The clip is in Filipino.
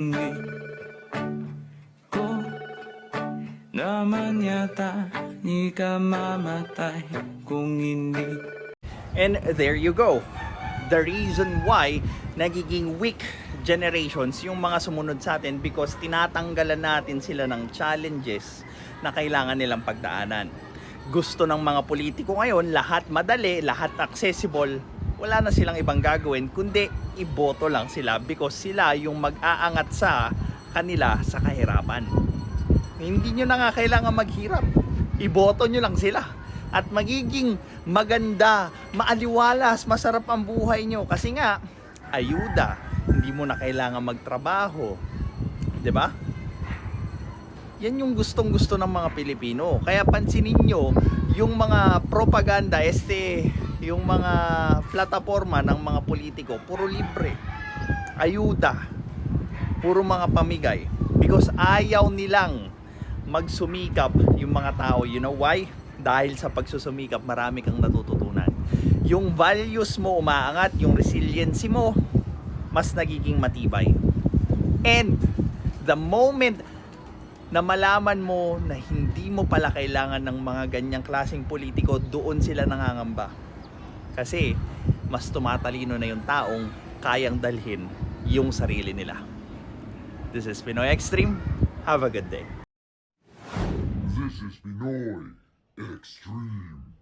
Hindi ko naman yata Di ka mamatay kung hindi And there you go. The reason why nagiging weak generations yung mga sumunod sa atin because tinatanggalan natin sila ng challenges na kailangan nilang pagdaanan. Gusto ng mga politiko ngayon, lahat madali, lahat accessible, wala na silang ibang gagawin kundi iboto lang sila because sila yung mag-aangat sa kanila sa kahirapan. Hindi nyo na nga kailangan maghirap. Iboto nyo lang sila. At magiging maganda, maaliwalas, masarap ang buhay nyo. Kasi nga, ayuda. Hindi mo na kailangan magtrabaho. ba? Yan yung gustong gusto ng mga Pilipino. Kaya pansinin nyo, yung mga propaganda, este, yung mga plataforma ng mga politiko, puro libre. Ayuda. Puro mga pamigay. Because ayaw nilang magsumikap yung mga tao. You know why? Dahil sa pagsusumikap, marami kang natututunan. Yung values mo umaangat, yung resiliency mo, mas nagiging matibay. And the moment na malaman mo na hindi mo pala kailangan ng mga ganyang klaseng politiko, doon sila nangangamba. Kasi mas tumatalino na yung taong kayang dalhin yung sarili nila. This is Pinoy Extreme. Have a good day. This is Pinoy Extreme.